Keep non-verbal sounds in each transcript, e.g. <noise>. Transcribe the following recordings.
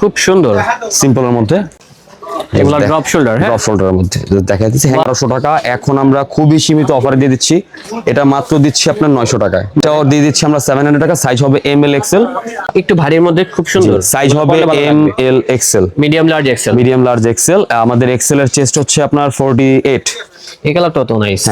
খুব সুন্দর। সিম্পলের মধ্যে? এগুলো ড্রপ শোল্ডার হ্যাঁ? ড্রপ শোল্ডারের মধ্যে। দেখা এগারোশো টাকা। এখন আমরা খুবই সীমিত অফারে দিয়ে দিচ্ছি। এটা মাত্র দিচ্ছি আপনার নয়শো টাকায়। এটাও দিয়ে দিচ্ছি আমরা সেভেন হান্ড্রেড টাকা। সাইজ হবে এম এল এক্সেল একটু ভারীর মধ্যে খুব সুন্দর। সাইজ হবে M L XL medium large XL medium large XL আমাদের এক্সেল এর চেস্ট হচ্ছে আপনার ফোরটি এইট এই কালারটা তো নাইস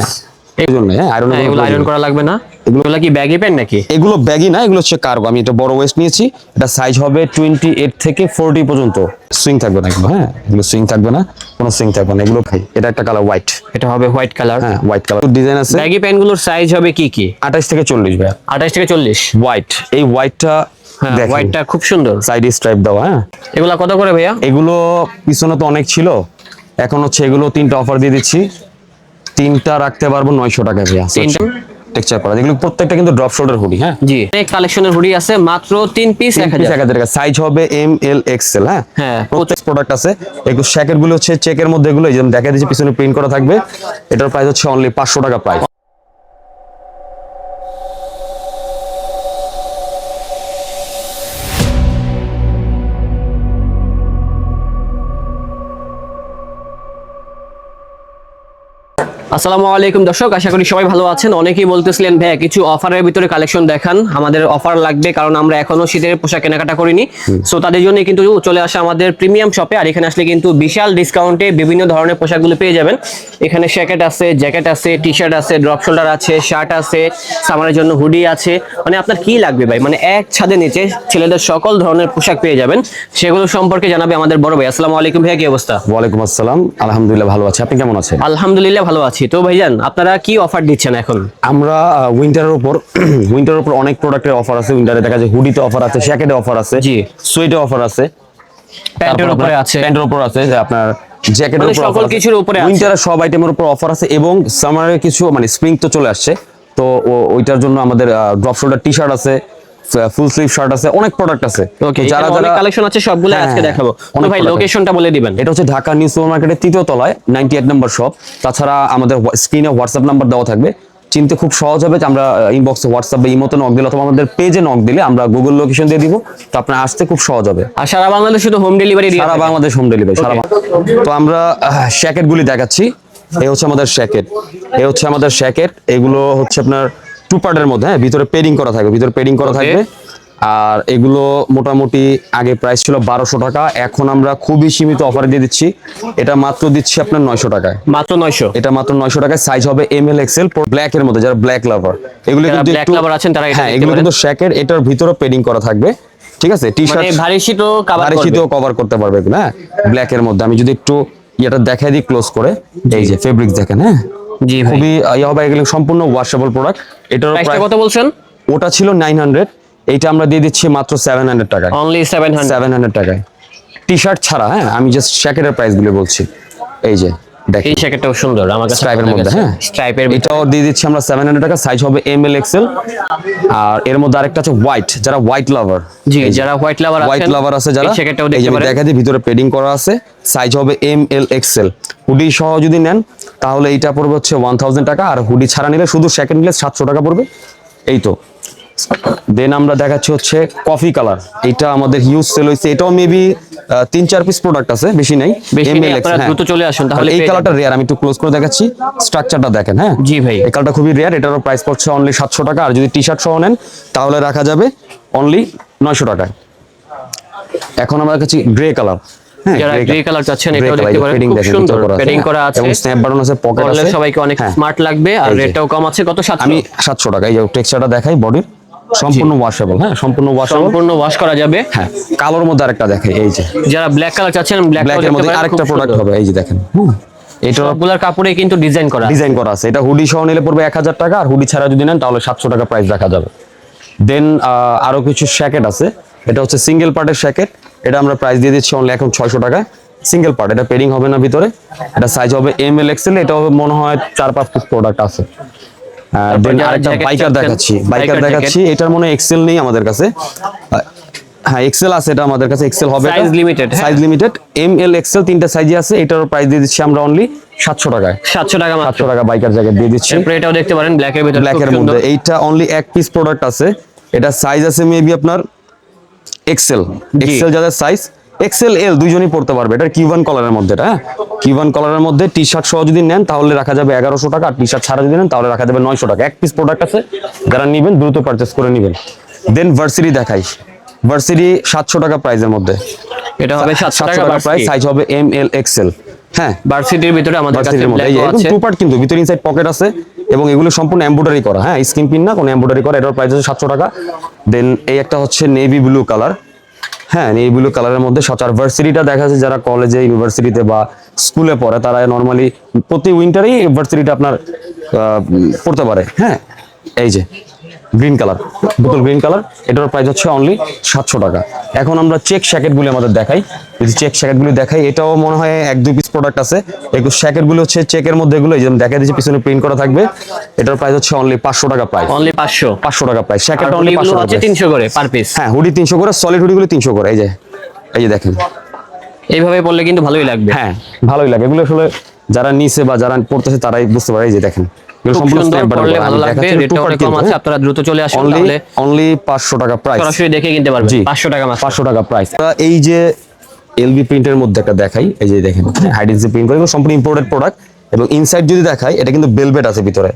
এই জন্য হ্যাঁ আয়রন আয়রন করা লাগবে না। এগুলো কি ব্যাগি প্যান্ট নাকি? এগুলো ব্যাগই না এগুলো হচ্ছে কার্গো আমি এটা বড় ওয়েস্ট নিয়েছি এটা সাইজ হবে টোয়েন্টি এইট থেকে ফোরটি পর্যন্ত। সুইং থাকবে না এগুলো হ্যাঁ? এগুলো সুইং থাকবে না কোনো সুইং থাকবে না। এগুলো খাই এটা একটা কালার হোয়াইট এটা হবে হোয়াইট কালার হ্যাঁ হোয়াইট কালার ডিজাইন আছে? ব্যাগি প্যান্টগুলোর সাইজ হবে কি কি? আঠাশ থেকে চল্লিশ ভাই। আঠাশ থেকে চল্লিশ। হোয়াইট এই হোয়াইটটা হ্যাঁ হোয়াইটটা খুব সুন্দর। সাইড স্ট্রাইপ দেওয়া হ্যাঁ? এগুলা কত করে ভাইয়া? এগুলো পিছনে তো অনেক ছিল। এখন হচ্ছে এগুলো তিনটা অফার দিয়ে দিচ্ছি। তিনটা রাখতে পারব নয়শো টাকা তিনটা? টেক্সচার করা। যেগুলো প্রত্যেকটা কিন্তু ড্রপ শোল্ডার হুডি হ্যাঁ? জি। অনেক কালেকশনের হুডি আছে মাত্র তিন পিস 1000 টাকা। সাইজ হবে এম এল এক্সেল হ্যাঁ? হ্যাঁ। প্রত্যেক প্রোডাক্ট আছে। এগুলো শ্যাকেরগুলো হচ্ছে চেকের মধ্যে এগুলো এই যেমন দেখা দিচ্ছে পিছনে প্রিন্ট করা থাকবে। এটার প্রাইস হচ্ছে অনলি পাঁচশো টাকা প্রাইস আসসালামু আলাইকুম দর্শক আশা করি সবাই ভালো আছেন। অনেকেই বলতেছিলেন ভাইয়া কিছু অফারের ভিতরে কালেকশন দেখান। আমাদের অফার লাগবে কারণ আমরা এখনও শীতের পোশাক কেনাকাটা করিনি। সো তাদের জন্য কিন্তু চলে আসা আমাদের প্রিমিয়াম শপে। আর এখানে আসলে কিন্তু বিশাল ডিসকাউন্টে বিভিন্ন ধরনের পোশাকগুলো পেয়ে যাবেন। এখানে জ্যাকেট আছে জ্যাকেট আছে টি শার্ট আছে ড্রপ শোল্ডার আছে শার্ট আছে সামারের জন্য হুডি আছে। মানে আপনার কি লাগবে ভাই? মানে এক ছাদের নিচে ছেলেদের সকল ধরনের পোশাক পেয়ে যাবেন। সেগুলো সম্পর্কে জানাবে আমাদের বড় ভাই। আসসালামু আলাইকুম ভাইয়া কি অবস্থা? ওয়ালাইকুম আসসালাম। আলহামদুলিল্লাহ ভালো আছি। আপনি কেমন আছেন? আলহামদুলিল্লাহ ভালো আছি। তো ভাইজান আপনারা কি অফার দিচ্ছেন এখন? আমরা উইন্টারের উপর <clears throat> উইন্টারের উপর অনেক প্রোডাক্টের অফার আছে। উইন্টারে দেখা যায় হুডিতে অফার আছে জ্যাকেটে অফার আছে জি। সোয়েটে অফার আছে। প্যান্টের উপরে আছে। প্যান্টের উপর আছে যে আপনার জ্যাকেটের মানে উপর সকল কিছুর উপরে আছে। উইন্টারের সব আইটেমের উপর অফার আছে এবং সামারের কিছু মানে স্প্রিং তো চলে আসছে। তো ওইটার জন্য আমাদের ড্রপ শোল্ডার টি শার্ট আছে ফুল স্লিভ শার্ট আছে অনেক প্রোডাক্ট আছে। ওকে যারা যারা কালেকশন আছে সবগুলো হ্যাঁ, আজকে দেখাবো। ভাই লোকেশনটা বলে দিবেন। এটা হচ্ছে ঢাকা নিউ সুপার মার্কেটের তৃতীয় তলায় নাইনটি এইট নম্বর শপ তাছাড়া আমাদের স্ক্রিনে হোয়াটসঅ্যাপ নাম্বার দেওয়া থাকবে। চিনতে খুব সহজ হবে যে আমরা ইনবক্সে হোয়াটসঅ্যাপ বা ইমোতে নক দিলে অথবা আমাদের পেজে নক দিলে আমরা গুগল লোকেশন দিয়ে দিব। তো আপনার আসতে খুব সহজ হবে। আর সারা বাংলাদেশে শুধু হোম ডেলিভারি দিয়ে সারা বাংলাদেশ হোম ডেলিভারি সারা তো আমরা শ্যাকেট গুলি দেখাচ্ছি। এই হচ্ছে আমাদের শ্যাকেট এই হচ্ছে আমাদের শ্যাকেট এগুলো হচ্ছে আপনার টু পার্টের মধ্যে হ্যাঁ ভিতরে পেডিং করা থাকবে ভিতরে পেডিং করা থাকবে। আর এগুলো মোটামুটি আগে প্রাইস ছিল বারোশো টাকা এখন আমরা খুবই সীমিত অফারে দিয়ে দিচ্ছি। এটা মাত্র দিচ্ছি আপনার নয়শো টাকায়। মাত্র নয়শো? এটা মাত্র নয়শো টাকায় সাইজ হবে এম এল এক্সেল ব্ল্যাক এর মধ্যে যারা ব্ল্যাক লাভার এগুলো কিন্তু black একটু- আছেন তারা হ্যাঁ এগুলো কিন্তু শ্যাকের এটার ভিতরে পেডিং করা থাকবে। ঠিক আছে? টি শার্ট মানে ভারী শীতও কাভার ভারী শীতেও কভার করতে পারবে হ্যাঁ? ব্ল্যাক এর মধ্যে। আমি যদি একটু ইয়েটা দেখাই দিই ক্লোজ করে। এই যে ফেব্রিক দেখেন হ্যাঁ? খুবই ইয়ে এগুলো সম্পূর্ণ ওয়াশেবল প্রোডাক্ট এটার প্রাইস কত বলছেন? ওটা ছিল নাইন হান্ড্রেড এইটা আমরা দিয়ে দিচ্ছি মাত্র seven hundred only seven seven hundred টাকায়। টি শার্ট ছাড়া হ্যাঁ আমি জাস্ট প্রাইসগুলো বলছি। এই যে এই জ্যাকেটটাও সুন্দর আমার কাছে স্ট্রাইপের মধ্যে হ্যাঁ। স্ট্রাইপের এটাও দিয়ে দিচ্ছি আমরা সেভেন হান্ড্রেড টাকা সাইজ হবে এম এল এক্সেল আর এর মধ্যে আরেকটা আছে হোয়াইট যারা হোয়াইট লাভার জি যারা হোয়াইট লাভার হোয়াইট লাভার আছে যারা এই জ্যাকেটটাও দেখতে পারেন। দেখা দিই ভিতরে পেডিং করা আছে সাইজ হবে এম এল এক্সেল হুডি সহ যদি নেন তাহলে এইটা পড়বে হচ্ছে ওয়ান থাউজেন্ড টাকা আর হুডি ছাড়া নিলে শুধু সেকেন্ড নিলে সাতশো টাকা পড়বে। এই তো। দেন আমরা দেখাচ্ছি হচ্ছে কফি কালার এটা আমাদের হিউজ সেল হয়েছে। এটাও মেবি তিন চার পিস প্রোডাক্ট আছে বেশি নেই। হ্যাঁ। দ্রুত চলে আসুন, তাহলে এই কালারটা রেয়ার আমি একটু ক্লোজ করে দেখাচ্ছি। স্ট্রাকচারটা দেখেন হ্যাঁ। জি ভাই। এই কালারটা খুবই রেয়ার এটারও প্রাইস পড়ছে অনলি সাতশো টাকা আর যদি টি শার্ট সহ নেন তাহলে রাখা যাবে অনলি নয়শো টাকায়। এখন আমার কাছে গ্রে কালার যারা grey গ্রে। কালার চাচ্ছেন এটাও দেখতে পারেন। খুব সুন্দর ভিতরে করা আছে, হ্যাঁ। এবং স্ন্যাপ বাটন আছে পকেট আছে। সবাইকে অনেক হ্যাঁ। স্মার্ট লাগবে আর রেটটাও কম আছে কত সাতশো? আমি সাতশো টাকা এই যে টেক্সচারটা দেখাই বডির সম্পূর্ণ ওয়াশেবল হ্যাঁ সম্পূর্ণ ওয়াশেবল সম্পূর্ণ ওয়াশ করা যাবে। হ্যাঁ কালোর মধ্যে আরেকটা এই যে। যারা ব্ল্যাক কালার চাচ্ছেন ব্ল্যাক এর মধ্যে আরেকটা প্রোডাক্ট হবে এই যে দেখেন হুম। এটার কাপড়ে কিন্তু ডিজাইন করা ডিজাইন করা আছে। এটা হুডি সহ নিলে পড়বে এক হাজার টাকা আর হুডি ছাড়া যদি নেন তাহলে সাতশো টাকা প্রাইস রাখা যাবে। দেন আরও কিছু শ্যাকেট আছে। এটা হচ্ছে সিঙ্গেল পার্টের শ্যাকেট এটা আমরা প্রাইস দিয়ে দিচ্ছি অনলি এখন ছয়শো টাকা সিঙ্গেল পার্ট এটা পেরিং হবে না ভিতরে। এটা সাইজ হবে এম এল এক্সেল এটা হবে মনে হয় চার পাঁচ পিস প্রোডাক্ট আছে। আরেকটা বাইকার দেখাচ্ছি। বাইকার দেখাচ্ছি এটার মনে এক্সেল নেই আমাদের কাছে। হ্যাঁ এক্সেল আছে এটা আমাদের কাছে এক্সেল হবে limited, হ্যাঁ। Size limited M L XL তিনটা সাইজে আছে এটার প্রাইস দিয়ে দিচ্ছি আমরা অনলি সাতশো টাকায়। সাতশো টাকা মাত্র। সাতশো টাকা বাইকার জ্যাকেট দিয়ে দিচ্ছি। এরপরে এটাও দেখতে পারেন ব্ল্যাক এর ভিতরে ব্ল্যাক এর মধ্যে। এইটা অনলি এক পিস প্রোডাক্ট আছে। এটা সাইজ আছে মেবি আপনার এক্সেল এক্সেল যাদের সাইজ এক্সেল এল দুইজনই পড়তে পারবে। এটা কিউবান কলারের মধ্যে এটা হ্যাঁ? কিউবান কলারের মধ্যে টি শার্ট সহ যদি নেন তাহলে রাখা যাবে এগারোশো টাকা। আর টি শার্ট ছাড়া যদি নেন তাহলে রাখা যাবে নয়শো টাকা। এক পিস প্রোডাক্ট আছে যারা নেবেন দ্রুত পারচেস করে নেবেন। দেন ভার্সিটি দেখাই। ভার্সিটি সাতশো টাকা প্রাইসের মধ্যে। এটা হবে সাতশো টাকা প্রাইস সাইজ হবে এম এল এক্সেল হ্যাঁ? ভার্সিটির ভিতরে আমাদের কাছে টু পার্ট কিন্তু ভিতরে ইনসাইড পকেট আছে। এবং এগুলো সম্পূর্ণ এম্ব্রয়ডারি করা হ্যাঁ? স্কিন পিন না, কোনো এম্ব্রয়ডারি করা, এটার প্রাইস হচ্ছে সাতশো টাকা। দেন এই একটা হচ্ছে নেভি ব্লু কালার হ্যাঁ? নেভি ব্লু কালারের মধ্যে সচার ভার্সিটিটা দেখা যাচ্ছে, যারা কলেজে ইউনিভার্সিটিতে বা স্কুলে পড়ে, তারা নর্মালি প্রতি উইন্টারেই ভার্সিটিটা আপনার পড়তে পারে হ্যাঁ? এই যে গ্রিন কালার বোতল গ্রিন কালার এটার প্রাইস হচ্ছে অনলি সাতশো টাকা। এখন আমরা চেক শ্যাকেটগুলি আমাদের দেখাই। যদি চেক শ্যাকেটগুলি দেখাই এটাও মনে হয় এক দুই পিস প্রোডাক্ট আছে। এগুলো শ্যাকেটগুলো হচ্ছে চেকের মধ্যে এগুলো এই যে দেখা দিচ্ছে পিছনে প্রিন্ট করা থাকবে। এটার প্রাইস হচ্ছে অনলি পাঁচশো টাকা প্রাইস অনলি পাঁচশো। পাঁচশো টাকা প্রাইস শ্যাকেট অনলি পাঁচশো টাকা তিনশো করে পার পিস হ্যাঁ হুডি তিনশো করে সলিড হুডিগুলো তিনশো করে এই যে এই যে দেখেন। এইভাবে পড়লে কিন্তু ভালোই লাগবে। হ্যাঁ ভালোই লাগে। এগুলো আসলে যারা নিছে বা যারা পড়তেছে তারাই বুঝতে পারে এই যে দেখেন। আপনারা দ্রুত চলে আসুন অনলি তাহলে। অনলি পাঁচশো টাকা প্রাইস সরাসরি দেখে কিনতে পারবেন। টাকা মাত্র। পাঁচশো টাকা প্রাইস এই যে এলবি প্রিন্টের মধ্যে একটা দেখাই। এই যে দেখেন হাইডেন্সি প্রিন্ট করে এগুলো সম্পূর্ণ ইম্পোর্টেড প্রোডাক্ট এবং ইনসাইড যদি দেখাই এটা কিন্তু বেলভেট আছে ভিতরে।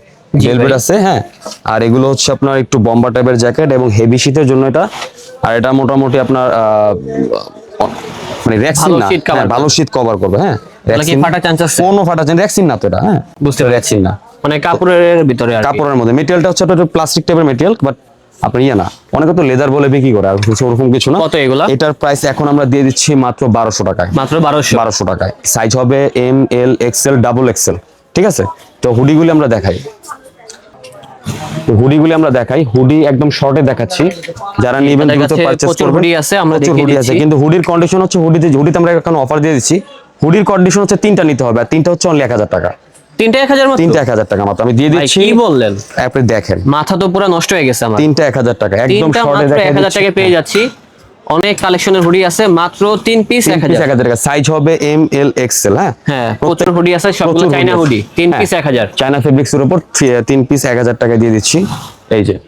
বেলভেট আছে হ্যাঁ। আর এগুলো হচ্ছে আপনার একটু বম্বা টাইপের জ্যাকেট এবং হেভি শীতের জন্য এটা। আর এটা মোটামুটি আপনার মানে র্যাক্সিন ভালো না। শীত হ্যাঁ, ভালো শীত কভার করবে হ্যাঁ। চান্স কোনো ফাটা চান্স র্যাক্সিন না তো এটা হ্যাঁ। বুঝতে পেরেছি। র্যাক্সিন না। মানে কাপড়ের ভিতরে কাপড়ের মধ্যে। মেটেরিয়ালটা হচ্ছে একটা প্লাস্টিক টাইপের মেটেরিয়াল বাট আপনার ইয়ে না। অনেকে তো লেদার বলে বিক্রি করে আর কিছু ওরকম কিছু না। কত এগুলা? এটার প্রাইস এখন আমরা দিয়ে দিচ্ছি মাত্র বারোশো টাকায়। মাত্র বারোশো। বারোশো টাকায়। সাইজ হবে M L XL double XL ঠিক আছে? তো হুডিগুলি আমরা দেখাই। হুডিগুলি আমরা দেখাই। হুডি একদম শর্টে দেখাচ্ছি। যারা নেবেন দ্রুত পারচেজ করবেন। hoodie আছে, আমরা দেখিয়ে হুডি আছে। কিন্তু হুডির কন্ডিশন হচ্ছে হুডিতে হুডিতে আমরা এখন অফার দিয়ে দিচ্ছি। হুডির কন্ডিশন হচ্ছে তিনটা নিতে হবে আর তিনটা হচ্ছে অনলি এক হাজার টাকা। তিনটা এক হাজার মাত্র? তিনটা এক হাজার টাকা মাত্র। আমি দিয়ে দিচ্ছি। কি বললেন? আপনি দেখেন। মাথা তো পুরো নষ্ট হয়ে গেছে আমার। তিনটা এক হাজার টাকা একদম শর্টে দেখা এক হাজার পেয়ে যাচ্ছি। অনেক কালেকশনের হুডি আছে মাত্র তিন পিস টাকা। সাইজ হবে এম এল এক্সেল হ্যাঁ? হ্যাঁ প্রচুর হুডি আছে সবগুলো প্রচুর হুডি আছে। হ্যাঁ, পিস এক হাজার। চায়না ফেব্রিক্স এর উপর থ্রি- পিস এক হাজার টাকা দিয়ে দিচ্ছি। এই যে।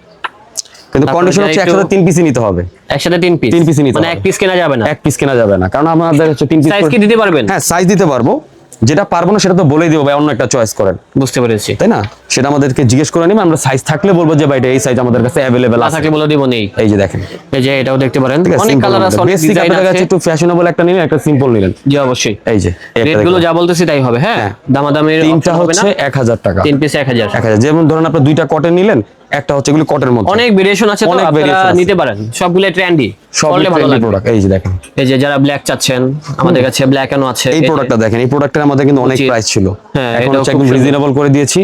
কিন্তু কন্ডিশন হচ্ছে একসাথে তিন পিসই নিতে হবে। একসাথে তিন পিস তিন নিতে মানে। এক পিস কেনা যাবে না। এক পিস কেনা যাবে না। কারণ আমাদের হচ্ছে তিন পিস সাইজ কি দিতে পারবেন? হ্যাঁ সাইজ দিতে পারব। যেটা পারব না সেটা তো বলেই দিব ভাই অন্য একটা চয়েস করেন। বুঝতে পেরেছি। তাই না? সেটা আমাদেরকে জিজ্ঞেস করে নিবে আমরা সাইজ থাকলে বলব যে ভাই এটা এই সাইজ আমাদের কাছে অ্যাভেলেবেল আছে। থাকলে বলে দিব নেই। এই যে দেখেন। এই যে এটাও দেখতে পারেন। অনেক কালার আছে অনেক ডিজাইন আছে। একটু ফ্যাশনেবল একটা নিলেন একটা সিম্পল নিলেন জি অবশ্যই। এই যে এই একটা রেটগুলো যা বলতেছি তাই হবে হ্যাঁ? দামাদামির তিনটা হচ্ছে এক হাজার টাকা। তিন পিস এক হাজার। এক হাজার। যেমন ধরেন আপনি দুইটা কটন নিলেন একটা হচ্ছে এগুলো কটের মধ্যে। অনেক ভেরিয়েশন আছে তো অনেক আপনারা নিতে পারেন। সবগুলো ট্রেন্ডি সব ভালো লাগবে প্রোডাক্ট এই যে দেখেন। এই যে যারা ব্ল্যাক চাচ্ছেন আমাদের কাছে ব্ল্যাক এনও আছে? এই প্রোডাক্টটা দেখেন এই প্রোডাক্টের আমাদের কিন্তু অনেক। প্রাইস ছিল। হ্যাঁ, এখন হচ্ছে একদম রিজনেবল করে দিয়েছি।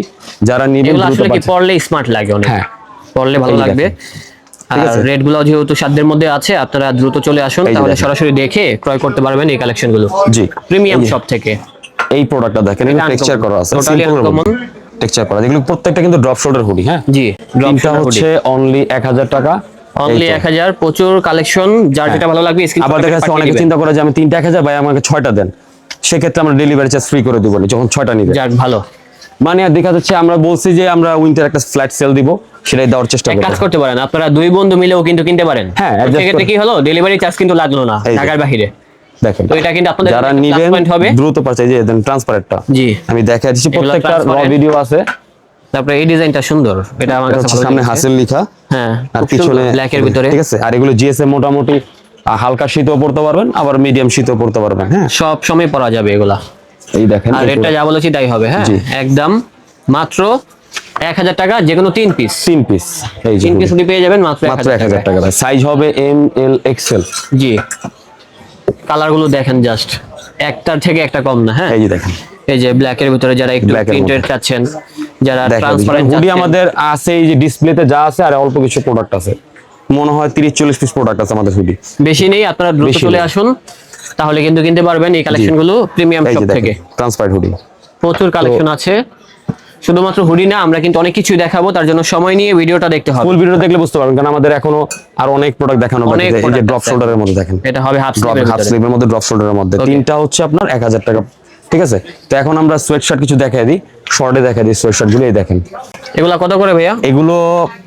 যারা নেবেন দ্রুত আসলে কি। পড়লে স্মার্ট লাগে অনেক। হ্যাঁ। পড়লে ভালো লাগবে। আর রেডগুলো যেহেতু সাধ্যের মধ্যে আছে আপনারা দ্রুত চলে আসুন তাহলে সরাসরি দেখে ক্রয় করতে পারবেন এই কালেকশনগুলো জি প্রিমিয়াম শপ থেকে। এই প্রোডাক্টটা দেখেন এটা টেক্সচার করা আছে। Totally uncommon। টেক্সচার করা। এগুলো প্রত্যেকটা কিন্তু ড্রপ শোল্ডার হুডি হ্যাঁ? জি ড্রপ তিনটা হচ্ছে অনলি এক হাজার টাকা। অনলি এই তো। এক হাজার প্রচুর কালেকশন যার যেটা ভালো লাগবে স্ক্রিন আবার দেখা যাচ্ছে অনেকে চিন্তা করে যে আমি তিনটা এক হাজার ভাই আমাকে ছয়টা দেন। সেক্ষেত্রে আমরা ডেলিভারি চার্জ ফ্রি করে দেবো যখন ছয়টা নিবে। যাক ভালো। মানে আর দেখা যাচ্ছে আমরা বলছি যে আমরা উইন্টার একটা ফ্ল্যাট সেল দিব সেটাই দেওয়ার চেষ্টা এক কাজ করব করতে পারেন আপনারা দুই বন্ধু মিলেও কিন্তু কিনতে পারেন। হ্যাঁ, সেক্ষেত্রে কি হলো? ডেলিভারি চার্জ কিন্তু লাগল না ঢাকার বাহিরে। দেখেন তো এটা কিন্তু আপনাদের যারা নিবেন দ্রুত পাচ্ছে যে দেন ট্রান্সপারেন্টটা জি। আমি দেখা দিচ্ছি প্রত্যেকটা র ভিডিও আছে। তারপরে এই ডিজাইনটা সুন্দর। এটা আমার কাছে ভালো সামনে হাসিল লেখা। হ্যাঁ আর পিছনে ব্ল্যাক এর ভিতরে। ঠিক আছে আর এগুলো জিএসএম মোটামুটি হালকা শীতও পড়তে পারবেন আবার মিডিয়াম শীতও পড়তে পারবেন হ্যাঁ। সব সময় পরা যাবে এগুলা। এই দেখেন আর এই রেটটা যা বলেছি তাই হবে হ্যাঁ। একদম মাত্র এক হাজার টাকা যে কোনো তিন পিস তিন পিস এই তিন পিস পেয়ে যাবেন মাত্র এক হাজার টাকা। সাইজ হবে এম এল এক্সেল জি। কালারগুলো দেখেন জাস্ট। একটার থেকে একটা কম না হ্যাঁ? এই যে দেখেন। এই যে ব্ল্যাক এর ভিতরে যারা একটু প্রিন্টেড চাচ্ছেন যারা ট্রান্সপারেন্ট হুডি আমাদের আছে এই যে ডিসপ্লেতে যা আছে আর অল্প কিছু প্রোডাক্ট আছে। মনে হয় তিরিশ চল্লিশ পিস প্রোডাক্ট আছে আমাদের হুডি বেশি নেই আপনারা দ্রুত চলে আসুন তাহলে কিন্তু কিনতে পারবেন এই কালেকশনগুলো প্রিমিয়াম শপ থেকে। ট্রান্সপারেন্ট হুডি প্রচুর কালেকশন আছে। শুধুমাত্র হুডি না আমরা কিন্তু অনেক কিছু দেখাবো তার জন্য সময় নিয়ে ভিডিওটা দেখতে হবে। ফুল ভিডিও দেখলে বুঝতে পারবেন কারণ আমাদের এখনও আর অনেক প্রোডাক্ট দেখানো বাকি আছে। এই যে ড্রপ। শোল্ডারের মধ্যে দেখেন। এটা হবে হাফ স্লিভের হাফ স্লিভের মধ্যে ড্রপ শোল্ডারের মধ্যে। তিনটা হচ্ছে আপনার এক হাজার টাকা ঠিক আছে? তো এখন আমরা সোয়েট শার্ট কিছু দেখাই দিই শর্টে দেখা দিই সোয়েট শার্টগুলো এই দেখেন। এগুলা কত করে ভাইয়া? এগুলো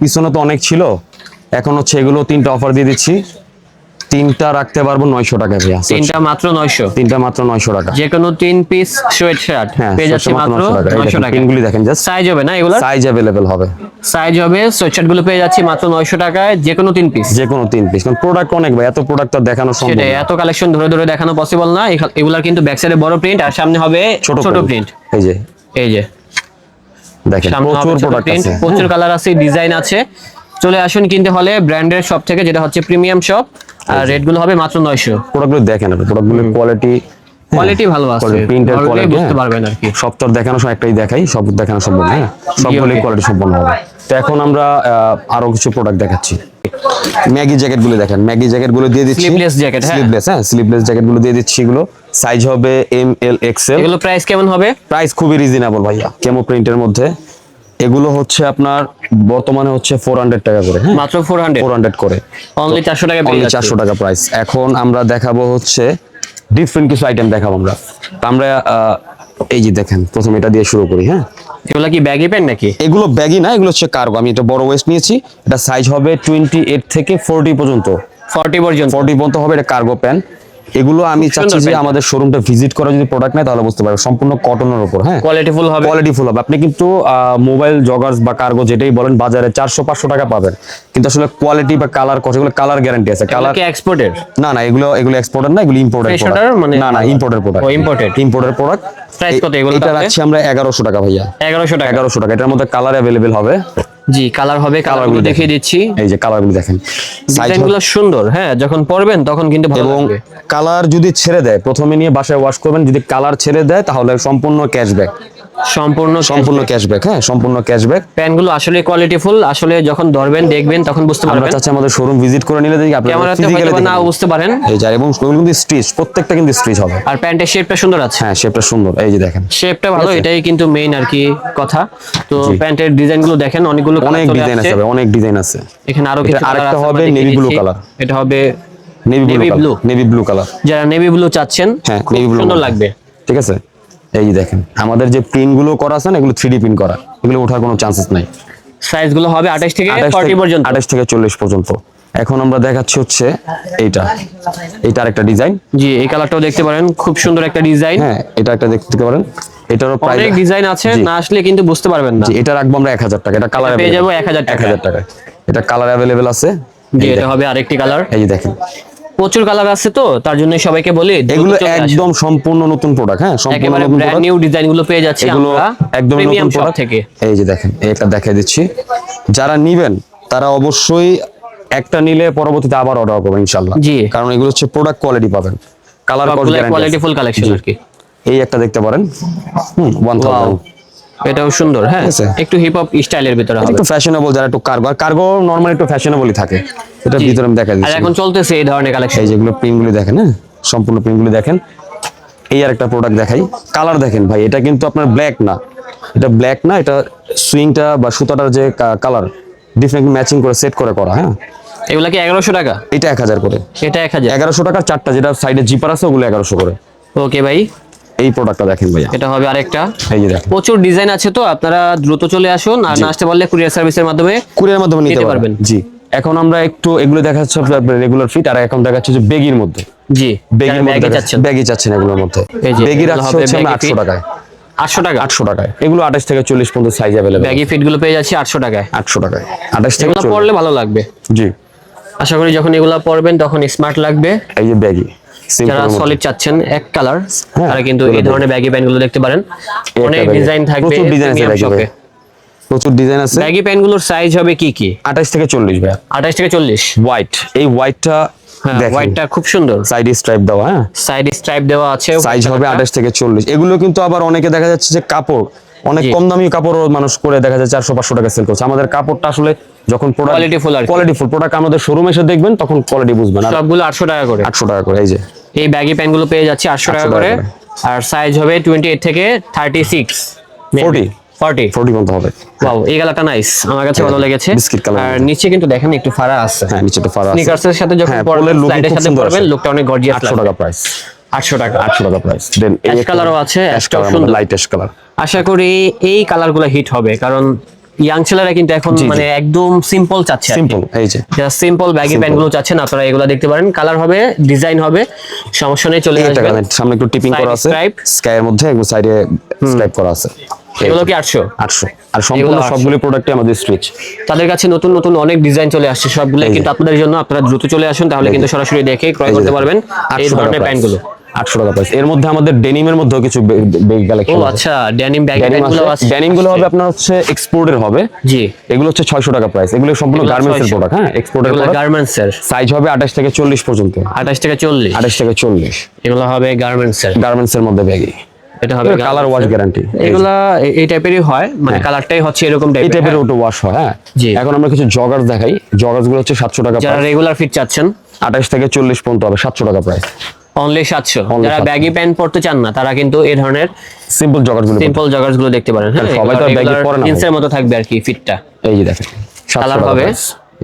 পিছনে তো অনেক ছিল এখন হচ্ছে এগুলো তিনটা অফার দিয়ে দিচ্ছি। তিনটা রাখতে পারব নয়শো টাকা ভাইয়া। তিনটা মাত্র নয়শো। তিনটা মাত্র নয়শো টাকা। যে কোনো তিন পিস সোয়েট শার্ট হ্যাঁ পেয়ে যাচ্ছে মাত্র নয়শো টাকা। পিনগুলি দেখেন জাস্ট সাইজ হবে না এগুলো সাইজ অ্যাভেলেবেল হবে। সাইজ হবে সোয়েট শার্টগুলো পেয়ে যাচ্ছে মাত্র নয়শো টাকায় যে কোনো তিন পিস যে কোনো তিন পিস কারণ প্রোডাক্ট অনেক ভাই এত প্রোডাক্ট তো দেখানো সম্ভব না। এত কালেকশন ধরে ধরে দেখানো পসিবল না। এগুলার কিন্তু ব্যাক সাইডে বড় প্রিন্ট আর সামনে হবে ছোট ছোট প্রিন্ট এই যে। এই যে। দেখেন সামনে প্রচুর প্রোডাক্ট আছে। প্রচুর কালার আছে ডিজাইন আছে। চলে আসুন কিনতে হলে ব্র্যান্ডের শপ থেকে যেটা হচ্ছে প্রিমিয়াম শপ আর রেটগুলো হবে মাত্র নয়শো। প্রোডাক্টগুলো দেখেন আপনি প্রোডাক্টগুলোর কোয়ালিটি কোয়ালিটি ভালো আছে। প্রিন্টের কোয়ালিটি বুঝতে পারবেন আর কি। সব তো দেখানো সময় একটাই দেখাই সব দেখানো সম্ভব হ্যাঁ। সবগুলি. কোয়ালিটি সম্পন্ন হবে। তো এখন আমরা আরও কিছু প্রোডাক্ট দেখাচ্ছি। ম্যাগি জ্যাকেটগুলো দেখেন ম্যাগি জ্যাকেটগুলো দিয়ে দিচ্ছি। Sleeveless jacket, হ্যাঁ। স্লিভলেস হ্যাঁ স্লিভলেস জ্যাকেটগুলো দিয়ে দিচ্ছি এগুলো। সাইজ হবে এম এল এক্সেল এগুলো প্রাইস কেমন হবে? প্রাইস খুবই রিজনেবল ভাইয়া কেমো প্রিন্টের মধ্যে? এগুলো হচ্ছে আপনার বর্তমানে হচ্ছে ফোর হান্ড্রেড টাকা করে হ্যাঁ? মাত্র ফোর হান্ড্রেড ফোর হান্ড্রেড করে। অনলি চারশো টাকা অনলি চারশো টাকা প্রাইস এখন আমরা দেখাবো হচ্ছে ডিফারেন্ট কিছু আইটেম দেখাবো আমরা। তো আমরা এই যে দেখেন প্রথমে এটা দিয়ে শুরু করি হ্যাঁ? এগুলো কি ব্যাগি প্যান্ট নাকি? এগুলো ব্যাগই না এগুলো হচ্ছে কার্গো আমি এটা বড় ওয়েস্ট নিয়েছি এটা সাইজ হবে টোয়েন্টি এইট থেকে ফোরটি পর্যন্ত। ফর্টি পর্যন্ত। ফোরটি পর্যন্ত হবে এটা কার্গো প্যান্ট এগুলো আমি চাচ্ছি যে আমাদের শোরুমটা ভিজিট করে যদি প্রোডাক্ট নেয় তাহলে বুঝতে পারবে সম্পূর্ণ কটনের উপর হ্যাঁ? কোয়ালিটি ফুল হবে। কোয়ালিটি ফুল হবে। আপনি কিন্তু মোবাইল জগার্স বা কার্গো যেটাই বলেন বাজারে চারশো পাঁচশো টাকা পাবেন। কিন্তু আসলে কোয়ালিটি বা কালার কত এগুলো কালার গ্যারান্টি আছে। কালার এক্সপোর্টের না না এগুলো এগুলো এক্সপোর্টার না এগুলো ইম্পোর্টেড Fresh প্রোডাক্ট মানে না না imported product. Imported product Price কত এগুলো এটা? রাখছি আমরা এগারোশো টাকা ভাইয়া। এগারোশো টাকা। এগারোশো টাকা। এটার মধ্যে কালার অ্যাভেলেবেল হবে। জি কালার হবে কালারগুলো দেখিয়ে দিচ্ছি। এই যে কালারগুলো দেখেন। Size ডিজাইনগুলো সুন্দর হ্যাঁ যখন পরবেন তখন কিন্তু ভালো এবং কালার যদি ছেড়ে দেয় প্রথমে নিয়ে বাসায় ওয়াশ করবেন যদি কালার ছেড়ে দেয় তাহলে সম্পূর্ণ ক্যাশব্যাক সম্পূর্ণ সম্পূর্ণ ক্যাশব্যাক হ্যাঁ সম্পূর্ণ ক্যাশব্যাক প্যান্টগুলো আসলে কোয়ালিটি ফুল আসলে যখন ধরবেন দেখবেন তখন বুঝতে পারবেন। চাচ্ছি আমাদের শোরুম ভিজিট করে নিলে দেখি আপনারা ক্যামেরাতে হয়তো নাও বুঝতে পারেন। এই যে এবং ওগুলো কিন্তু স্টিচ প্রত্যেকটা কিন্তু স্টিচ হবে। আর প্যান্টের শেপটা সুন্দর আছে। হ্যাঁ শেপটা সুন্দর এই যে দেখেন। শেপটা ভালো এটাই কিন্তু মেইন আর কি কথা। তো প্যান্টের ডিজাইনগুলো দেখেন অনেকগুলো অনেক ডিজাইন। আছে অনেক ডিজাইন আছে। এখানে আরও কিছু আরেকটা কালার হবে নেভি ব্লু color। এটা হবে navy blue colour. Navy blue colour যারা নেভি ব্লু চাচ্ছেন হ্যাঁ নেভি ব্লু সুন্দর লাগবে। ঠিক আছে? এই দেখেন আমাদের যে প্রিন্টগুলো করা আছে না এগুলো থ্রি প্রিন্ট করা এগুলো ওঠার কোনো চান্সেস নাই। সাইজগুলো হবে 28 থেকে আঠাশ 40 থেকে পর্যন্ত। আঠাশ থেকে চল্লিশ পর্যন্ত। এখন আমরা দেখাচ্ছি হচ্ছে এইটা। এইটা আরেকটা ডিজাইন জি এই কালারটাও দেখতে পারেন খুব সুন্দর একটা ডিজাইন হ্যাঁ এটা একটা দেখতে পারেন। এটারও প্রাইস অনেক ডিজাইন আছে না আসলে কিন্তু বুঝতে পারবেন না। এটা রাখব আমরা এক হাজার টাকা এটা কালার পেয়ে যাব 1000 টাকা। এক হাজার টাকা এটা কালার অ্যাভেলেবেল আছে। জি এটা হবে আরেকটি কালার এই যে দেখেন। প্রচুর কালার আছে তো তার জন্য সবাইকে বলি এগুলো একদম সম্পূর্ণ নতুন প্রোডাক্ট হ্যাঁ সম্পূর্ণ নতুন ব্র্যান্ড নিউ ডিজাইনগুলো পেয়ে যাচ্ছি আমরা একদম নতুন প্রোডাক্ট থেকে। এই যে দেখেন এটা দেখাই দিচ্ছি। যারা নিবেন তারা অবশ্যই একটা নিলে পরবর্তীতে আবার অর্ডার করবেন ইনশাআল্লাহ। জি। কারণ এগুলো হচ্ছে প্রোডাক্ট কোয়ালিটি পাবেন। কালার কোয়ালিটি ফুল কালেকশন আর কি। এই একটা দেখতে পারেন। হুম 1000 এটাও সুন্দর হ্যাঁ? একটু হিপ হপ স্টাইলের ভিতরে হবে একটু ফ্যাশনেবল যারা একটু কার্গো আর কার্গো নরমালি একটু ফ্যাশনেবলই থাকে। এটা ভিতরে আমি দেখা আর এখন চলতেছে এই ধরনের কালেকশন এই যেগুলো প্রিন্টগুলি দেখেন হ্যাঁ? সম্পূর্ণ প্রিন্টগুলি দেখেন। এই আর একটা প্রোডাক্ট দেখাই। কালার দেখেন ভাই এটা কিন্তু আপনার ব্ল্যাক না। এটা ব্ল্যাক না এটা সুইংটা বা সুতাটার যে কালার ডিফারেন্ট ম্যাচিং করে সেট করে করা হ্যাঁ? এগুলা কি এগারোশো টাকা? এটা এক হাজার করে। এটা এক হাজার। এগারোশো টাকার চারটা যেটা সাইডে জিপার আছে ওগুলো এগারোশো করে। ওকে ভাই। এই প্রোডাক্টটা দেখেন ভাইয়া। এটা হবে আরেকটা। এই যে দেখেন। প্রচুর ডিজাইন আছে তো আপনারা দ্রুত চলে আসুন আর না আসতে পারলে কুরিয়ার সার্ভিসের মাধ্যমে কুরিয়ার মাধ্যমে নিতে পারবেন। জি। এখন আমরা একটু এগুলো দেখাচ্ছি রেগুলার ফিট আর এখন দেখাচ্ছি যে বেগির মধ্যে। জি। বেগির মধ্যে ব্যাগি চাচ্ছেন। এগুলোর মধ্যে। বেগি হচ্ছে baggy আটশো fit। টাকায়। আটশো টাকা? আটশো টাকায়। এগুলো আঠাশ থেকে চল্লিশ পর্যন্ত সাইজ অ্যাভেলেবেল ব্যাগি ফিটগুলো পেয়ে যাচ্ছি আটশো টাকায়। আটশো টাকায়। আঠাশ থেকে এগুলো 40 পরলে ভালো লাগবে। জি। আশা করি যখন এগুলা পরবেন তখন স্মার্ট লাগবে। এই যে ব্যাগি যারা সলিড চাচ্ছেন এক কালার হ্যাঁ, তারা কিন্তু এই ধরনের ব্যাগি প্যান্টগুলো দেখতে পারেন। অনেক ডিজাইন থাকবে প্রচুর ডিজাইন আছে প্রচুর ডিজাইন আছে। ব্যাগি প্যান্টগুলোর সাইজ হবে কি কি? আঠাশ থেকে চল্লিশ ভাই আঠাশ থেকে চল্লিশ। হোয়াইট এই হোয়াইটটা হ্যাঁ হোয়াইটটা খুব সুন্দর। সাইড স্ট্রাইপ দেওয়া হ্যাঁ? সাইড স্ট্রাইপ দেওয়া আছে। সাইজ হবে আঠাশ থেকে চল্লিশ। এগুলো কিন্তু আবার অনেকে দেখা যাচ্ছে যে কাপড় অনেক কম দামি কাপড় মানুষ করে দেখা যাচ্ছে চারশো পাঁচশো টাকা সেল করছে। আমাদের কাপড়টা আসলে যখন প্রোডাক্ট ফুল আর কোয়ালিটি ফুল প্রোডাক্ট আমাদের শোরুম এসে দেখবেন তখন কোয়ালিটি বুঝবেন। সবগুলো আটশো টাকা করে। আটশো টাকা করে এই যে। এই ব্যাগি প্যান্টগুলো পেয়ে যাচ্ছে আটশো টাকা করে। আর সাইজ হবে টোয়েন্টি এইট থেকে থার্টি সিক্স 40 ফর্টি ফোর্টি পর্যন্ত হবে। এই কালারটা নাইস আমার কাছে ভালো লেগেছে। আর নিচে কিন্তু দেখেন একটু ফাড়া আছে। হ্যাঁ নিচে তো আছে। সাথে যখন হ্যাঁ, পরবেন স্লাইডের সাথে পরবেন লুকটা অনেক গর্জিয়াস টাকা প্রাইস আটশো টাকা। আটশো টাকা প্রাইস দেন color আছে, ash colour light ash colour আশা করি এই কালারগুলো হিট হবে কারণ ইয়াং ছেলেরা কিন্তু এখন। মানে একদম সিম্পল চাচ্ছে সিম্পল এই যে। সিম্পল ব্যাগি প্যান্টগুলো চাচ্ছেন আপনারা এগুলো দেখতে পারেন। কালার হবে ডিজাইন হবে সমস্যা নেই চলে একটা গানের সামনে একটু টিপিং করা আছে। স্কাই এর মধ্যে একদম সাইডে স্ট্রাইপ করা আছে। এগুলো কি আটশো? আটশো। আর সম্পূর্ণ সবগুলো প্রোডাক্টই আমাদের স্ট্রিচ তাদের কাছে নতুন নতুন অনেক ডিজাইন চলে আসছে। সবগুলো। কিন্তু আপনাদের জন্য আপনারা দ্রুত চলে আসুন তাহলে কিন্তু সরাসরি দেখে ক্রয় করতে পারবেন এই ধরনের প্যান্টগুলো আটশো টাকা প্রাইস এর মধ্যে আমাদের ডেনিমের মধ্যেও কিছু ও কালেকশন আচ্ছা ডেনিমগুলো আছে। ডেনিমগুলো হবে আপনার হচ্ছে এক্সপোর্টের হবে। জি। এগুলো হচ্ছে ছয়শো টাকা প্রাইস এগুলো সম্পূর্ণ গার্মেন্টস এর প্রোডাক্ট হ্যাঁ এক্সপোর্টের প্রোডাক্ট গার্মেন্টস এর সাইজ হবে আঠাশ থেকে চল্লিশ পর্যন্ত। আঠাশ থেকে চল্লিশ। আঠাশ থেকে চল্লিশ। এগুলো হবে গার্মেন্টস এর গার্মেন্টস এর মধ্যে ব্যাগি এটা হবে কালার ওয়াশ গ্যারান্টি এগুলা এই টাইপেরই হয় মানে কালারটাই হচ্ছে এরকম এই টাইপের টাইপের ওটা ওয়াশ হয় হ্যাঁ। এখন আমরা কিছু জগার্স দেখাই। জগার্সগুলো হচ্ছে সাতশো টাকা যারা রেগুলার ফিট চাচ্ছেন। আঠাশ থেকে চল্লিশ পর্যন্ত হবে সাতশো টাকা প্রাইস অনলি সাতশো। Only যারা ব্যাগি প্যান্ট পরতে চান না তারা কিন্তু এই ধরনের সিম্পল জগার্সগুলো সিম্পল জগার্সগুলো দেখতে পারেন। হ্যাঁ সবাই তো baggy পরে না জিন্সের মতো থাকবে আর কি ফিটটা এই যে দেখেন কালার হবে।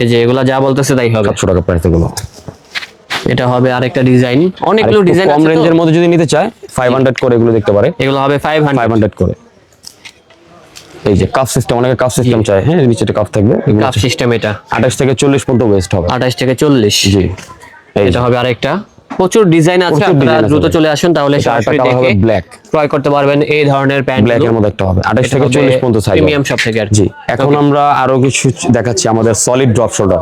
এই যে এগুলা যা বলতেছে তাই হবে। সাতশো টাকা প্রাইস এগুলো। এটা হবে আরেকটা ডিজাইন অনেকগুলো ডিজাইন কম রেঞ্জের মধ্যে যদি নিতে চায় ফাইভ হান্ড্রেড করে এগুলো দেখতে পারে। এগুলো হবে ফাইভ ফাইভ হান্ড্রেড হান্ড্রেড করে। এই যে কাপ সিস্টেম অনেকে কাপ সিস্টেম চায়। হ্যাঁ নিচে কাপ থাকবে। কাপ সিস্টেম এটা। আঠাশ থেকে চল্লিশ পর্যন্ত ওয়েস্ট হবে। আঠাশ থেকে চল্লিশ। জি। এটা হবে আরেকটা। প্রচুর ডিজাইন আছে আপনারা দ্রুত চলে আসুন তাহলে সরাসরি দেখে ব্ল্যাক ক্রয় করতে পারবেন এই ধরনের প্যান্ট ব্ল্যাক এর মধ্যে একটা হবে। আঠাশ থেকে চল্লিশ পর্যন্ত সাইজ প্রিমিয়াম সব থেকে আর জি এখন আমরা আরও কিছু দেখাচ্ছি আমাদের সলিড ড্রপ শোল্ডার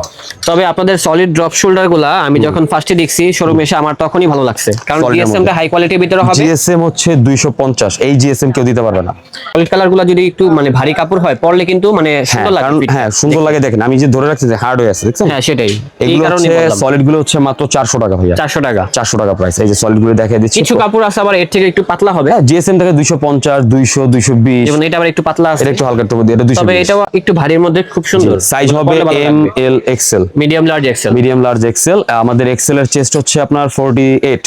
তবে আপনাদের সলিড ড্রপ শোল্ডারগুলা আমি যখন ফার্স্টে দেখছি শোরুমে এসে আমার তখনই ভালো লাগছে। কারণ জিএসএম টা হাই কোয়ালিটির ভিতরে হবে। জিএসএম হচ্ছে দুইশো পঞ্চাশ। এই জিএসএম কেউ দিতে পারবে না। সলিড কালারগুলা যদি একটু মানে ভারী কাপড় হয় পরলে কিন্তু মানে হ্যাঁ সুন্দর লাগে হ্যাঁ সুন্দর লাগে দেখেন। আমি যে ধরে রাখছি যে হার্ড হয়ে আছে দেখছেন? হ্যাঁ সেটাই। এই কারণে সলিডগুলো হচ্ছে মাত্র চারশো টাকা ভাইয়া। চারশো টাকা। চারশো টাকা প্রাইস এই যে সলিডগুলো দেখিয়ে দিচ্ছি। কিছু কাপড় আছে আবার এর থেকে একটু পাতলা হবে। হ্যাঁ জিএসএম থেকে দুইশো পঞ্চাশ দুইশো দুইশো বিশ। যেমন এটা আবার একটু পাতলা আছে। একটু হালকা মধ্যে এটা দুইশো তবে এটাও একটু ভারীর মধ্যে খুব সুন্দর। সাইজ হবে M L XL medium large XL medium large XL আমাদের এক্সেল এর চেস্ট হচ্ছে আপনার ফোরটি এইট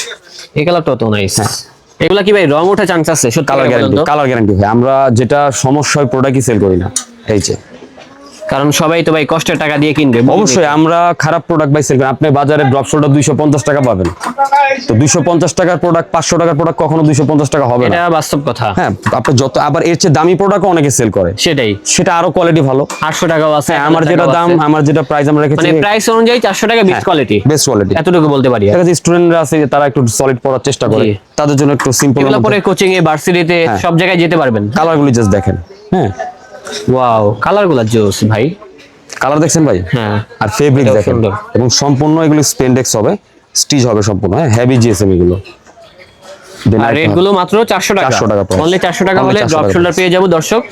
এই কালারটাও তো নাইস এগুলা কি ভাই রং ওঠা চান্স আছে? কালার গ্যারান্টি কালার গ্যারান্টি ভাই আমরা যেটা সমস্যা হয় প্রোডাক্টই সেল করি না। এই যে। কারণ সবাই তো ভাই কষ্টের টাকা দিয়ে কিনবে অবশ্যই আমরা খারাপ প্রোডাক্ট বাই সেল করি। আপনি বাজারে ড্রপ শোল্ডার দুইশো পঞ্চাশ টাকা পাবেন। তো দুইশো পঞ্চাশ টাকার প্রোডাক্ট পাঁচশো টাকার প্রোডাক্ট কখনো দুইশো পঞ্চাশ টাকা হবে এটা না বাস্তব কথা। হ্যাঁ আপনি যত আবার এর চেয়ে দামি প্রোডাক্ট অনেকে সেল করে। সেটাই। সেটা আরও কোয়ালিটি ভালো। আটশো টাকাও আছে হ্যাঁ আমার যেটা দাম আমার যেটা প্রাইস আমরা রেখেছি মানে প্রাইস অনুযায়ী চারশো টাকা বেস্ট কোয়ালিটি বেস্ট কোয়ালিটি এতটুকু বলতে পারি। দেখা যাচ্ছে স্টুডেন্টরা আছে তারা একটু সলিড পড়ার চেষ্টা করে। তাদের জন্য একটু সিম্পল পরে কোচিং এ ভার্সিটিতে হ্যাঁ। সব জায়গায় যেতে পারবেন। কালার গুলি জাস্ট দেখেন। হ্যাঁ। ওয়াও কালারগুলা জোস ভাই। কালার দেখছেন ভাই? হ্যাঁ। আর ফেব্রিক দেখেন। এবং সম্পূর্ণ এগুলো স্পেন্ডেক্স হবে স্টিচ হবে সম্পূর্ণ হ্যাঁ হেভি জিএসএম এগুলো। Then আর রেটগুলো মাত্র চারশো টাকা। 400 টাকা। অনলি চারশো টাকা হলে 400 ড্রপ শোল্ডার পেয়ে যাব দর্শক।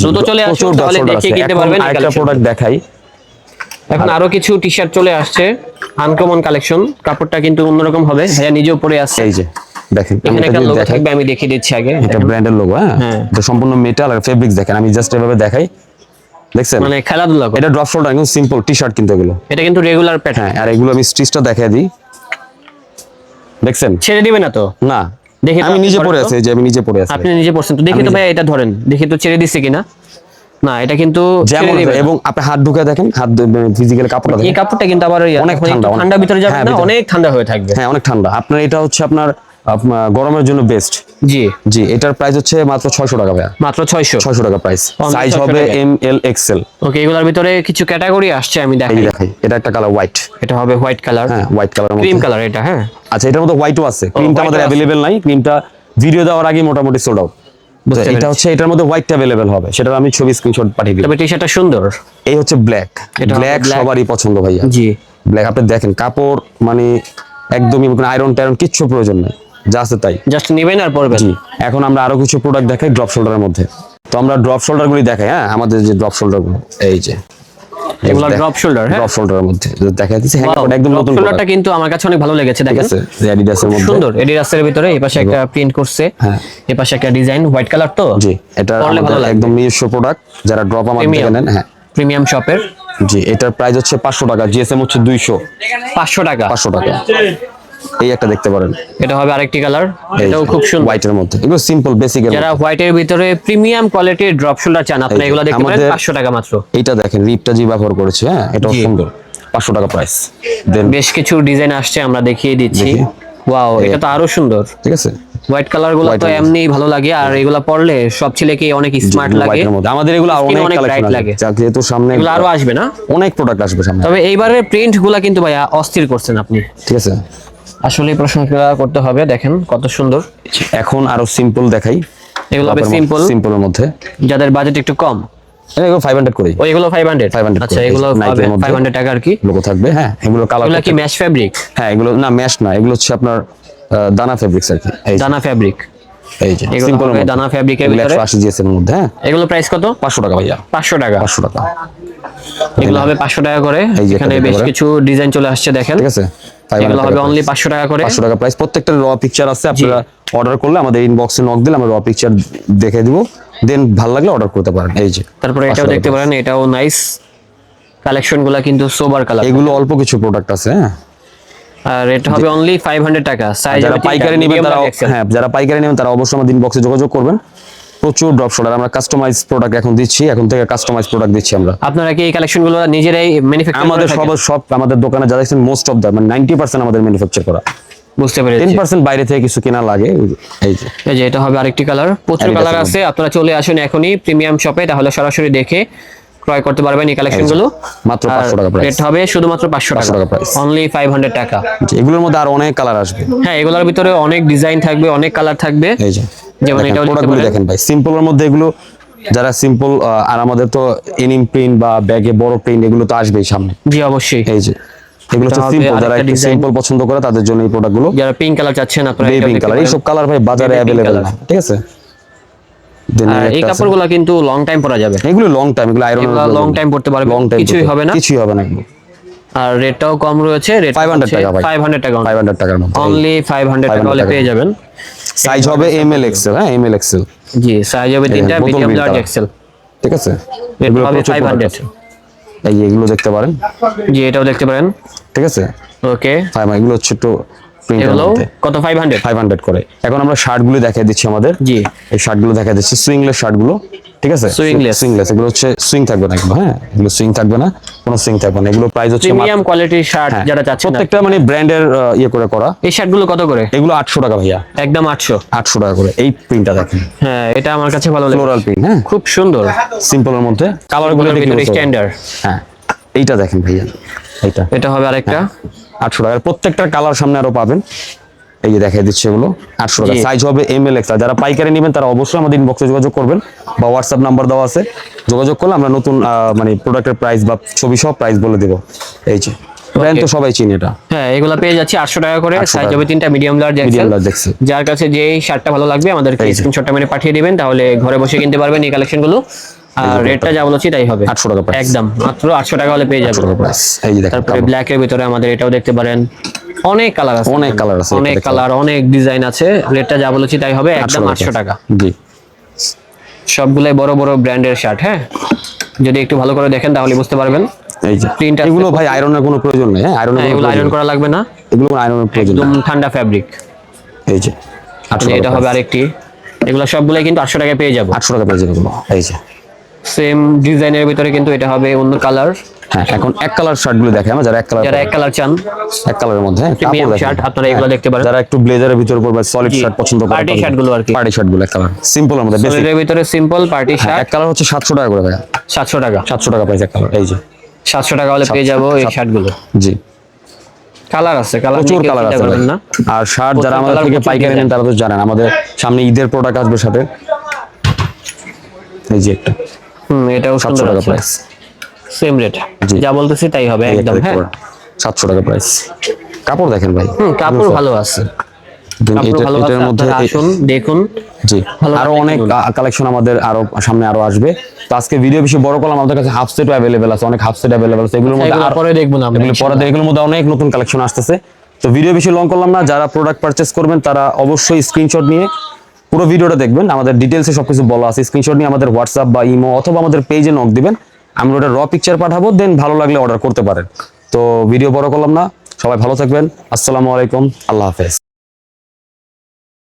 দ্রুত চলে আসুন তাহলে দেখে কিনতে পারবেন আরেকটা প্রোডাক্ট দেখাই। এখন আরও কিছু চলে আসছে। আনকমন কালেকশন কাপড়টা কিন্তু অন্যরকম হবে। ভাইয়া নিজেও পরে আসছে। এই যে। দেখেন আমি এখানে একটা লোগো থাকবে আমি দেখিয়ে দিচ্ছি আগে। এটা ব্র্যান্ডের লোগো হ্যাঁ? হ্যাঁ। এটা সম্পূর্ণ মেটাল আর ফেব্রিক্স দেখেন আমি জাস্ট এভাবে দেখাই। দেখছেন? মানে খেলাধুলা এটা ড্রপ শোল্ডার একদম সিম্পল টি শার্ট কিন্তু এগুলো। এটা কিন্তু রেগুলার প্যাটার্ন আর এগুলো আমি স্টিচটা দেখাই দিই। দেখছেন? ছেড়ে দিবে না তো? না। দেখি আমি নিজে পড়ে আছি যে আমি নিজে পড়ে আছি। আপনি নিজে পড়ছেন তো। দেখি তো ভাই এটা ধরেন। দেখি তো ছেড়ে দিচ্ছে কিনা। না এটা কিন্তু যেমন এবং আপনি হাত ঢুকে দেখেন হাত ফিজিক্যাল কাপড়টা এই কাপড়টা কিন্তু আবার অনেক ঠান্ডা, ঠান্ডা ভিতরে যাবে হ্যাঁ, না? অনেক ঠান্ডা হয়ে থাকবে। হ্যাঁ অনেক ঠান্ডা। আপনার এটা হচ্ছে আপনার গরমের জন্য বেস্ট জি। জি এটার প্রাইস হচ্ছে মাত্র ছয়শো টাকা ভাইয়া। মাত্র ছয়শো? ছয়শো টাকা প্রাইস সাইজ হবে এম এল এক্সেল ওকে এগুলোর ভিতরে কিছু ক্যাটাগরি আসছে আমি দেখাই। দেখাই এটা একটা কালার হোয়াইট এটা হবে হোয়াইট কালার হ্যাঁ হোয়াইট কালার ক্রিম কালার এটা হ্যাঁ। আচ্ছা এটার মধ্যে হোয়াইটও আছে। ক্রিমটা আমাদের ও আছে। অ্যাভেলেবেল নাই। ক্রিমটা ভিডিও দেওয়ার আগে মোটামুটি সোল্ড আউট বুঝতে এটা হচ্ছে এটার মধ্যে হোয়াইট অ্যাভেলেবেল হবে। সেটা আমি ছবি স্ক্রিনশট পাঠিয়ে দিই তবে টি শার্টটা সুন্দর। এই হচ্ছে ব্ল্যাক ব্ল্যাক। সবারই পছন্দ ভাইয়া। জি। ব্ল্যাক আপনি দেখেন কাপড় মানে একদমই আয়রন টায়রন কিচ্ছু প্রয়োজন নেই। যা আছে তাই। জাস্ট নেবেন আর পরবেন। এখন আমরা আরও কিছু প্রোডাক্ট দেখাই ড্রপ শোল্ডারের মধ্যে। তো আমরা ড্রপ শোল্ডার গুলি দেখাই হ্যাঁ? আমাদের যে ড্রপ শোল্ডারগুলো এই যে এগুলো ড্রপ শোল্ডার হ্যাঁ? ড্রপ শোল্ডারের মধ্যে। দেখা যাচ্ছে হ্যাঁ একদম নতুন shoulder টা কিন্তু আমার কাছে অনেক ভালো লেগেছে দেখেন। আছে অ্যাডিডাসের মধ্যে। সুন্দর এডিডাসের ভিতরে এই পাশে একটা প্রিন্ট করছে। হ্যাঁ। এই পাশে একটা ডিজাইন হোয়াইট কালার তো? জি এটা। একদম নিজস্ব প্রোডাক্ট যারা ড্রপ আমার থেকে নেন হ্যাঁ। প্রিমিয়াম শপের জি এটার প্রাইস হচ্ছে পাঁচশো টাকা জিএসএম হচ্ছে দুইশো। পাঁচশো টাকা। পাঁচশো টাকা। এই একটা দেখতে পারেন। এটা হবে আরেকটি কালার। এটাও খুব সুন্দর। হোয়াইটের মধ্যে। এগুলো সিম্পল বেসিক যারা হোয়াইটের ভিতরে প্রিমিয়াম কোয়ালিটির ড্রপ শোল্ডার চান আপনি এগুলো দেখতে পারেন আমাদের- পাঁচশো টাকা মাত্র। এটা দেখেন রিপটা জি ব্যবহার করেছে হ্যাঁ এটাও। সুন্দর। পাঁচশো টাকা প্রাইস দেন বেশ কিছু ডিজাইন আসছে আমরা দেখিয়ে দিচ্ছি। ওয়াও এটা তো আরও সুন্দর। ঠিক আছে? হোয়াইট কালারগুলো তো এর এমনি ভালো লাগে আর এগুলা পরলে সব ছেলেকে অনেক স্মার্ট লাগে। আমাদের এগুলো আরও অনেক bright লাগে। লাগে যেহেতু সামনে এগুলো আরও আসবে না? অনেক প্রোডাক্ট আসবে সামনে। তবে এইবারের প্রিন্টগুলা কিন্তু ভাইয়া অস্থির করছেন আপনি। ঠিক আছে? আসলে প্রশংসা করতে হবে দেখেন কত সুন্দর। এখন আরও সিম্পল দেখাই। এগুলো হবে সিম্পল সিম্পলের মধ্যে। যাদের বাজেট একটু কম। এগুলো ফাইভ হান্ড্রেড করেই ও এগুলো ফাইভ হান্ড্রেড 500 আচ্ছা এগুলো। ফাইভ হান্ড্রেড টাকা আর কি? লোগো থাকবে হ্যাঁ এগুলো কালার এগুলো কি ম্যাশ ফ্যাব্রিক হ্যাঁ এগুলো না ম্যাশ না এগুলো হচ্ছে আপনার দানা ফেব্রিক্স আর কি। দানা ফ্যাব্রিক এই যে এগুলো সিম্পল হবে দানা ফ্যাব্রিকের ভিতরে। একশো আশি জিএস এর মধ্যে হ্যাঁ। এগুলো প্রাইস কত? পাঁচশো টাকা ভাইয়া। পাঁচশো টাকা। পাঁচশো টাকা। এগুলো হবে পাঁচশো টাকা করে। এখানে বেশ কিছু ডিজাইন চলে আসছে দেখেন। ঠিক আছে। এগুলো হবে অনলি পাঁচশো টাকা করে। পাঁচশো টাকা প্রাইস প্রত্যেকটা র পিকচার আছে আপনারা অর্ডার করলে আমাদের ইনবক্সে নক দিলে আমরা র পিকচার দেখে দিব। দেন ভালো লাগলে অর্ডার করতে পারেন। এই যে তারপরে এটাও দেখতে পারেন এটাও নাইস কালেকশনগুলা কিন্তু সোবার কালার এগুলো অল্প কিছু প্রোডাক্ট আছে হ্যাঁ। আর এটা হবে অনলি ফাইভ হান্ড্রেড টাকা। সাইজ যারা পাইকারি নেবেন তারা হ্যাঁ যারা পাইকারি নেবেন তারা অবশ্যই আমাদের ইনবক্সে যোগাযোগ করবেন। প্রচুর ড্রপ শোল্ডার আমরা কাস্টমাইজ প্রোডাক্ট এখন দিচ্ছি এখন থেকে কাস্টমাইজ প্রোডাক্ট দিচ্ছি আমরা। আপনারা কি এই কালেকশনগুলো নিজেরাই ম্যানুফ্যাকচার আমাদের সব সব আমাদের দোকানে যা দেখছেন মোস্ট অফ দ্য মানে নাইনটি পার্সেন্ট আমাদের ম্যানুফ্যাকচার করা। বুঝতে টেন পেরেছি পার্সেন্ট বাইরে থেকে কিছু কেনা লাগে এই যে এই যে। এটা হবে আরেকটি কালার প্রচুর কালার আছে আপনারা চলে আসুন এখনই প্রিমিয়াম শপে তাহলে সরাসরি দেখে ক্রয় করতে পারবেন এই কালেকশনগুলো মাত্র 500 টাকা price। রেট হবে শুধুমাত্র পাঁচশো টাকা। 500 টাকা price। অনলি ফাইভ হান্ড্রেড টাকা। যে এগুলোর মধ্যে আর অনেক কালার আসবে। হ্যাঁ এগুলোর ভিতরে অনেক ডিজাইন থাকবে অনেক কালার থাকবে। এই যে। যেমন দেখেন, প্রোডাক্টগুলো দেখেন ভাই। সিম্পলের মধ্যে এগুলো যারা সিম্পল আর আমাদের তো এনিম প্রিন্ট বা ব্যাগে বড় প্রিন্ট এগুলো তো আসবেই সামনে। জি অবশ্যই। এই যে এগুলো হচ্ছে সিম্পল যারা একটু সিম্পল পছন্দ করে তাদের জন্য এই প্রোডাক্টগুলো যারা পিঙ্ক কালার চাচ্ছেন আপনারা কালার এইসব কালার ভাই বাজারে। না ঠিক আছে? এই আছে। কাপড়গুলো কিন্তু লং টাইম পরা যাবে। এগুলো লং টাইম এগুলো আয়রন long time পরতে পারবে, লং টাইম কিছুই হবে না। কিছুই হবে না আর রেটটাও কম রয়েছে। রেট 500 টাকা ভাই। ফাইভ হান্ড্রেড টাকা। 500 টাকার মধ্যে অনলি ফাইভ হান্ড্রেড টাকা হলে টাকা। পেয়ে যাবেন। সাইজ হবে এম এল এক্সেল হ্যাঁ এম এল এক্সেল জি সাইজ হবে তিনটা মিডিয়াম লার্জ এক্সেল ঠিক আছে? এগুলো হবে প্রচুর ফাইভ product হান্ড্রেড আছে। এই এগুলো দেখতে পারেন। জি এটাও দেখতে পারেন। ঠিক আছে? ওকে। ফাইভ এগুলো হচ্ছে একটু এগুলো কত? ফাইভ হান্ড্রেড ফাইভ হান্ড্রেড করে। এখন আমরা শার্টগুলো দেখাই দিচ্ছি আমাদের। জি। এই শার্টগুলো দেখা দিচ্ছি। সুইংলেস শার্টগুলো ঠিক আছে? Swingless। সুইংলেস এগুলো হচ্ছে সুইং থাকবে না এগুলো হ্যাঁ? এগুলো সুইং থাকবে না কোনো সুইং থাকবে না। এগুলো প্রাইস হচ্ছে প্রিমিয়াম কোয়ালিটির শার্ট হ্যাঁ, যারা চাচ্ছেন প্রত্যেকটা মানে ব্র্যান্ডের ইয়ে করে করা। এই শার্টগুলো কত করে? এগুলো আটশো টাকা ভাইয়া। একদম আটশো। আটশো টাকা করে। এই প্রিন্টটা দেখেন। হ্যাঁ এটা আমার কাছে ভালো লাগে। ফ্লোরাল প্রিন্ট হ্যাঁ? খুব সুন্দর। সিম্পলের মধ্যে কালারগুলো দেখে স্ট্যান্ডার্ড হ্যাঁ। এইটা দেখেন ভাইয়া। এইটা। এটা হবে আরেকটা। আটশো টাকার প্রত্যেকটা কালার সামনে আরও পাবেন। এই যে দেখাই দিচ্ছে এগুলো। আটশো টাকা। সাইজ হবে এম এল এক্স যারা পাইকারি নেবেন তারা অবশ্যই আমাদের ইনবক্সে যোগাযোগ করবেন বা হোয়াটসঅ্যাপ নাম্বার দেওয়া আছে। যোগাযোগ করলে আমরা নতুন মানে প্রোডাক্টের প্রাইস বা ছবি সহ প্রাইস বলে দেবো। এই যে ব্র্যান্ড তো সবাই চিনি এটা। হ্যাঁ এগুলো পেয়ে যাচ্ছে আটশো টাকা করে। সাইজ। হবে তিনটা মিডিয়াম লার্জ মিডিয়াম লার্জ দেখছি। যার কাছে যে শার্টটা ভালো লাগবে আমাদেরকে। স্ক্রিনশটটা মেরে পাঠিয়ে দিবেন তাহলে ঘরে বসে কিনতে পারবেন এই কালেকশনগুলো আর রেটটা যা বলেছি তাই হবে। 800 টাকা। একদম মাত্র আটশো টাকা হলে পেয়ে যাবেন। তারপরে ব্ল্যাক এর ভিতরে আমাদের এটাও দেখতে পারেন। অনেক কালার আছে অনেক colour আছে, অনেক কালার অনেক ডিজাইন আছে। রেটটা যা বলেছি তাই হবে একদম আটশো টাকা। জি। সবগুলাই বড় বড় ব্র্যান্ডের শার্ট হ্যাঁ? যদি একটু ভালো করে দেখেন তাহলে বুঝতে পারবেন। এই যে আছে। এগুলো ভাই আয়রনের কোনো প্রয়োজন নেই হ্যাঁ? আয়রনের হ্যাঁ, এগুলো আয়রন করা লাগবে না। এগুলো আয়রনের প্রয়োজন একদম ঠান্ডা ফ্যাব্রিক এই যে এটা হবে আরেকটি। এগুলো সবগুলাই কিন্তু আটশো টাকায় পেয়ে যাব। আটশো টাকা পেয়েছেন এগুলো এই যে। সেম ডিজাইনের ভিতরে কিন্তু এটা হবে অন্য কালার হ্যাঁ এখন এক কালার শার্টগুলো দেখে আমরা যারা এক কালার যারা এক কালার চান এক কালারের মধ্যে হ্যাঁ, দেখেন। shirt, আপনারা এগুলো দেখতে পারেন। যারা একটু ব্লেজারের ভিতর পরবে সলিড শার্ট পছন্দ করে party shirt গুলো আর কি। পার্টি শার্টগুলো এক কালার সিম্পল মধ্যে বেসিক এর ভিতরে সিম্পল পার্টি শার্ট এক কালার হচ্ছে সাতশো টাকা করে ভাইয়া। সাতশো টাকা। সাতশো টাকা প্রাইস এক কালার এই যে। সাতশো টাকা হলে পেয়ে যাব এই শার্টগুলো জি। কালার আছে কালার প্রচুর কালার আছে না। আর শার্ট যারা আমাদের থেকে পাইকারি নেন তারা তো জানেন আমাদের সামনে ঈদের প্রোডাক্ট আসবে সাথে। এই যে একটা। হুম এটাও সাতশো সুন্দর টাকা আছে। প্রাইস সেম রেট যা বলতেছি তাই হবে একদম হ্যাঁ। সাতশো টাকা প্রাইস কাপড় দেখেন ভাই। হুম কাপড় ভালো আছে। এটার মধ্যে আসুন দেখুন। জি। আরও অনেক কালেকশন আমাদের আরও সামনে আরও আসবে। তো আজকে ভিডিও বেশি বড় করলাম আমাদের কাছে হাফ সেট অ্যাভেলেবেল আছে অনেক হাফ সেট অ্যাভেলেবেল আছে। এগুলোর মধ্যে এগুলো আর পরে দেখব না আমরা পরে এগুলোর মধ্যে অনেক নতুন কালেকশন আসতেছে। তো ভিডিও বেশি লং করলাম না যারা প্রোডাক্ট পারচেস করবেন তারা অবশ্যই স্ক্রিনশট নিয়ে পুরো ভিডিওটা দেখবেন, আমাদের ডিটেলসে সব কিছু বলা আছে স্ক্রিনশট নিয়ে আমাদের হোয়াটসঅ্যাপ বা ইমো অথবা আমাদের পেজে নক দিবেন, আমরা ওটা র পিকচার পাঠাবো দেন ভালো লাগলে অর্ডার করতে পারেন। তো ভিডিও বড় করলাম না, সবাই ভালো থাকবেন, আসসালামু আলাইকুম, আল্লাহ হাফেজ।